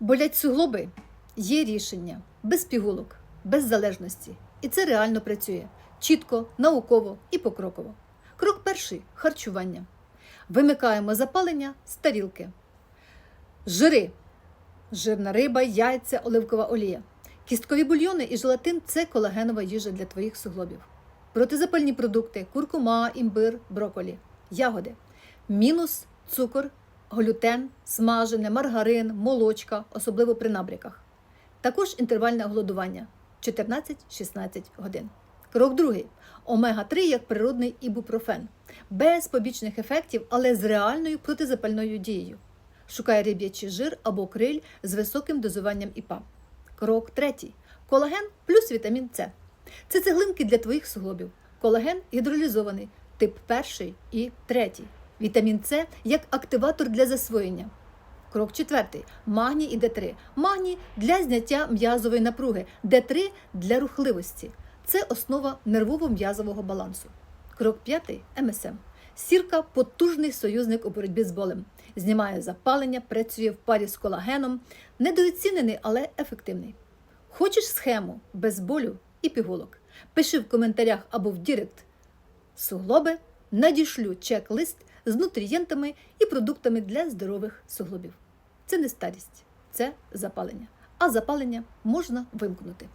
Болять суглоби є рішення без пігулок, без залежності. І це реально працює чітко, науково і покроково. Крок перший харчування. Вимикаємо запалення з тарілки. Жири. Жирна риба, яйця, оливкова олія. Кісткові бульйони і желатин це колагенова їжа для твоїх суглобів. Протизапальні продукти куркума, імбир, броколі, ягоди. Мінус цукор, глютен, смажене, маргарин, молочка, особливо при набряках. Також інтервальне голодування 14-16 годин. Крок другий. Омега-3 як природний ібупрофен. Без побічних ефектів, але з реальною протизапальною дією. Шукай риб'ячий жир або криль з високим дозуванням ІПА. Крок третій. Колаген плюс вітамін С. Це цеглинки для твоїх суглобів. Колаген гідролізований, тип 1 і 3. Вітамін С як активатор для засвоєння. Крок четвертий. Магній і Д3. Магній для зняття м'язової напруги, Д3 для рухливості. Це основа нервово-м'язового балансу. Крок п'ятий МСМ. Сірка потужний союзник у боротьбі з болем. Знімає запалення, працює в парі з колагеном. Недооцінений, але ефективний. Хочеш схему без болю і пігулок? Пиши в коментарях або в Дірект суглоби, надішлю чек-лист з нутрієнтами і продуктами для здорових суглобів. Це не старість, це запалення. А запалення можна вимкнути.